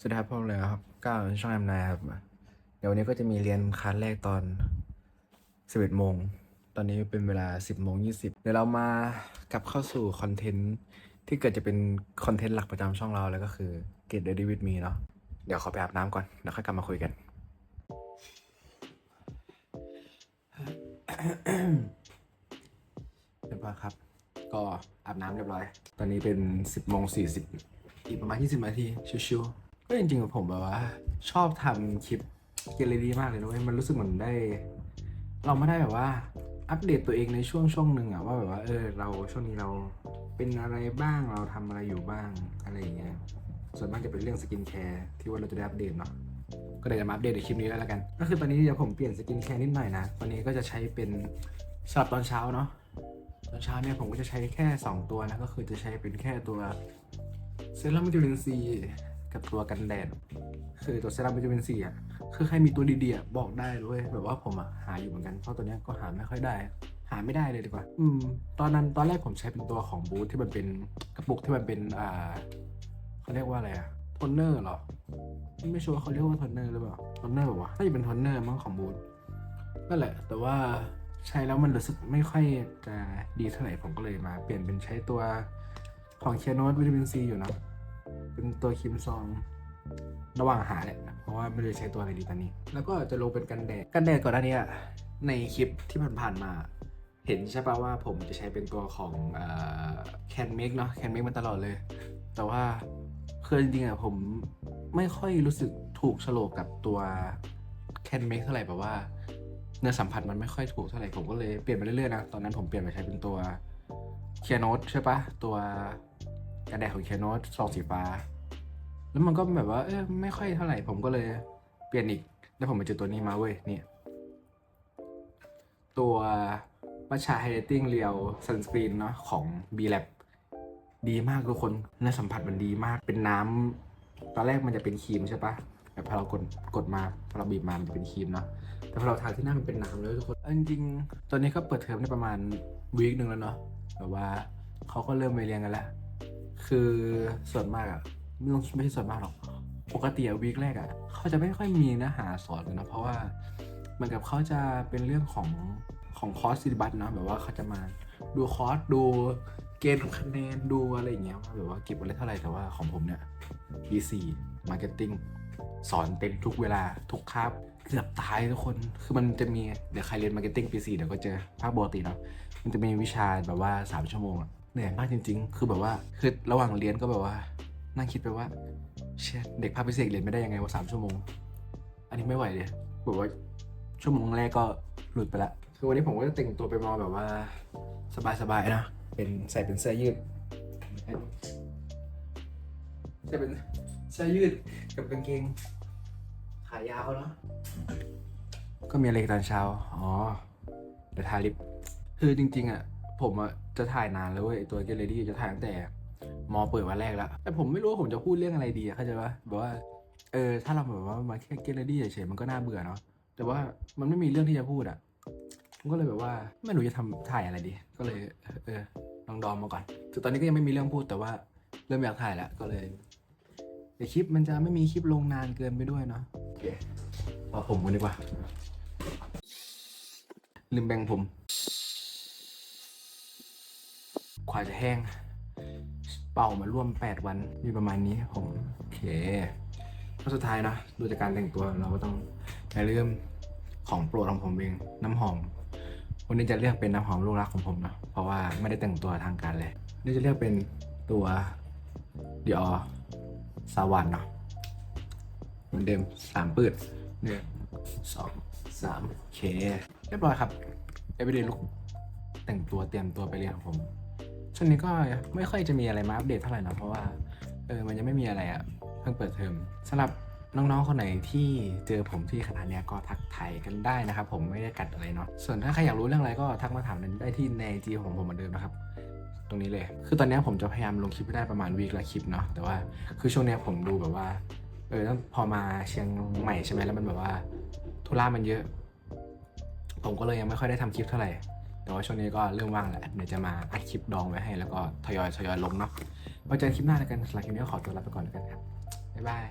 สวัสดีครับพ่อเลยครับก้าวช่องแอมนายครับ เดี๋ยววันนี้ก็จะมีเรียนคลาสแรกตอน11โมง ตอนนี้เป็นเวลา10โมง20เดี๋ยวเรามากลับเข้าสู่คอนเทนต์ที่เกิดจะเป็นคอนเทนต์หลักประจำช่องเราแล้วก็คือ Get Ready with me เนาะ เดี๋ยวขอไปอาบน้ำก่อนเดี๋ยวค่อยกลับมาคุยกัน เรียบร้อยครับ ก็อาบน้ำเรียบร้อย ตอนนี้เป็น10โมง40อีกประมาณ20นาทีชิวๆ ก็จริงๆผมแบบว่า ชอบทำคลิปเกลเลดีมากเลยนะเว้ยมันรู้สึกเหมือนได้ เราไม่ได้แบบว่า อัปเดตตัวเองในช่วงช่วงหนึ่งอะว่าแบบว่าเออเราช่วงนี้เราเป็นอะไรบ้างเราทำอะไรอยู่บ้างอะไรอย่างเงี้ยส่วนมากจะเป็นเรื่องสกินแคร์ที่ว่าเราจะได้อัปเดตเนาะก็เดี๋ยวจะมาอัปเดตในคลิปนี้แล้วละกัน ก็คือตอนนี้เดี๋ยวผมเปลี่ยนสกินแคร์นิดหน่อยนะตอนนี้ก็จะใช้เป็นสำหรับตอนเช้าเนาะตอนเช้าเนี่ยผมก็จะใช้แค่ 2 ตัวนะก็คือจะใช้เป็นแค่ตัวเซรั่มวิตามินซี กับตัวกันแดดคือตัวเซรั่มวิตามินซีอะคือใครมีตัวดีๆบอกได้เลยแบบว่าผมอะหาอยู่เหมือนกันเพราะตัวเนี้ยก็หาไม่ค่อยได้ หาไม่ได้เลยดีกว่า อืม ตอนนั้นตอนแรกผมใช้เป็นตัวของบูธที่มันเป็นกระปุกที่มันเป็นอ่าเขาเรียกว่าอะไรอะโทนเนอร์เหรอไม่ชัวร์เขาเรียกว่าโทนเนอร์หรือเปล่าโทนเนอร์แบบว่าน่าจะเป็นโทนเนอร์มั้งของบูธนั่นแหละ แต่ว่าใช้แล้วมันรู้สึกไม่ค่อยจะดีเท่าไหร่ผมก็เลยมา เปลี่ยนเป็นใช้ตัวของเคียโนตวิตามินซีอยู่นะ เป็นตัวครีมซอง ระหว่างหาแหละ เพราะว่าไม่ได้ใช้ตัวอะไรดีตอนนี้ แล้วก็จะลงเป็นกันแดด กันแดดก่อนหน้านี้ในคลิปที่ผ่านๆมา เห็นใช่ปะว่าผมจะใช้เป็นตัวของแคนเมกเนาะแคนเมกมาตลอดเลย แต่ว่าคือจริงๆอะผมไม่ค่อยรู้สึกถูกโฉลกกับตัวแคนเมกเท่าไหร่แบบว่าเนื้อสัมผัสมันไม่ค่อยถูกเท่าไหร่ผมก็เลยเปลี่ยนไปเรื่อยๆนะ ตอนนั้นผมเปลี่ยนไปใช้เป็นตัวเคียโนตใช่ปะตัว กระแดดของเคียโนตซองสีฟ้า แล้วมันก็แบบว่าเออไม่ค่อยเท่าไหร่ ผมก็เลยเปลี่ยนอีก แล้วผมไปเจอตัวนี้มาเว้ยเนี่ยตัวมัชชาไฮเดรติ้งเรียวซันสกรีนเนาะของ B Lab ดีมากทุกคนเนื้อสัมผัสมันดีมาก เป็นน้ำ ตอนแรกมันจะเป็นครีมใช่ปะแต่พอเรากดกดมาพอเราบีบมามันจะเป็นครีมเนาะแต่พอเราทาที่หน้ามันเป็นน้ำเลยทุกคนเอาจริงๆตอนนี้ก็เปิดเทอมได้ประมาณวีคหนึ่งแล้วเนาะแบบว่าเขาก็เริ่มไปเรียนกันแล้ว คือส่วนมากอะไม่ต้องไม่ใช่ส่วนมากหรอก ปกติวีคแรกอะเขาจะไม่ค่อยมีเนื้อหาสอนเลยนะเพราะว่าเหมือนกับเขาจะเป็นเรื่องของของคอร์สซิลบัสเนาะแบบว่าเขาจะมาดูคอร์สดูเกณฑ์คะแนนดูอะไรอย่างเงี้ยว่าแบบว่าเก็บอะไรเท่าไหร่แต่ว่าของผมเนี่ย B4 Marketing สอนเต็มทุกเวลาทุกคาบเกือบตายทุกคนคือมันจะมีเดี๋ยวใครเรียนมาร์เก็ตติ้งปีสี่เดี๋ยวก็เจอภาคปกติเนาะมันจะมีวิชาแบบว่า 3 ชั่วโมงอะ เหนื่อยมากจริง ๆ คือแบบว่าคือระหว่างเรียนก็แบบว่า นั่งคิดไปว่าเชี่ยเด็กภาคพิเศษเรียนไม่ได้ยังไงว่าสามชั่วโมง อันนี้ไม่ไหวเลยแบบว่าชั่วโมงแรกก็หลุดไปละคือวันนี้ผมก็จะแต่งตัวไปมอแบบว่า สบายๆนะเป็นใส่เป็นเสื้อยืดใส่เป็นเสื้อยืดกับกางเกงขายาวเนาะก็มีอะไรตอนเช้า อ๋อเดี๋ยวทาลิป คือจริง ๆ อะ ผมอะจะถ่ายนานแล้วเว้ยตัวเกลเลดี้จะถ่ายตั้งแต่มอเปิดวันแรกแล้วแต่ผมไม่รู้ว่าผมจะพูดเรื่องอะไรดีอะเข้าใจปะแบบว่าเออถ้าเราแบบว่ามาแค่เกลเลดี้เฉยๆมันก็น่าเบื่อเนาะแต่ว่ามันไม่มีเรื่องที่จะพูดอะผมก็เลยแบบว่าไม่รู้จะทำถ่ายอะไรดี ก็เลยเออลองดอมมาก่อนคือตอนนี้ก็ยังไม่มีเรื่องพูดแต่ว่าเริ่มอยากถ่ายแล้วก็เลยเดี๋ยวคลิปมันจะไม่มีคลิปลงนานเกินไปด้วยเนาะโอเคต่อผมกันดีกว่าลืมแบ่งผม กว่าจะแห้ง เป่ามาร่วม 8 วัน มีประมาณนี้ผม โอเคก็สุดท้ายเนะดูจากการแต่งตัวเราก็ต้องอย่าลืมของโปรดของผมเองน้ำหอม วันนี้จะเลือกเป็นน้ำหอมลูกรักของผมเนอะเพราะว่าไม่ได้แต่งตัวทางการเลย นี่จะเลือกเป็นตัว Dior สาวันเนาะเหมือนเดิมสามปืดหนึ่งสองสามโอเคเรียบร้อยครับ everyday look แต่งตัวเตรียมตัวไปเรียนของผม ช่วงนี้ก็ไม่ค่อยจะมีอะไรมาอัปเดตเท่าไหร่นะเพราะว่าเออมันยังไม่มีอะไรอะเพิ่งเปิดเทอมสำหรับน้องๆ คนไหนที่เจอผมที่คณะเนี้ยก็ทักทายกันได้นะครับ ผมไม่ได้กัดอะไรเนาะส่วนถ้าใครอยากรู้เรื่องอะไรก็ทักมาถามได้ที่ในจีของผมเหมือนเดิมนะครับตรงนี้เลย คือตอนนี้ผมจะพยายามลงคลิปได้ประมาณวีคละคลิปเนาะ แต่ว่าคือช่วงเนี้ยผมดูแบบว่า เออพอมาเชียงใหม่ใช่ไหมแล้วมันแบบว่าธุระมันเยอะ ผมก็เลยยังไม่ค่อยได้ทำคลิปเท่าไหร่ แต่ว่าช่วงนี้ก็เริ่มว่างแล้วเดี๋ยวจะมาอัดคลิปดองไว้ให้แล้วก็ทยอยทยอยลงเนาะไว้เจอกันคลิปหน้าแล้วกันสำหรับคลิปนี้ก็ขอตัวลาไปก่อนแล้วกันครับบ๊ายบาย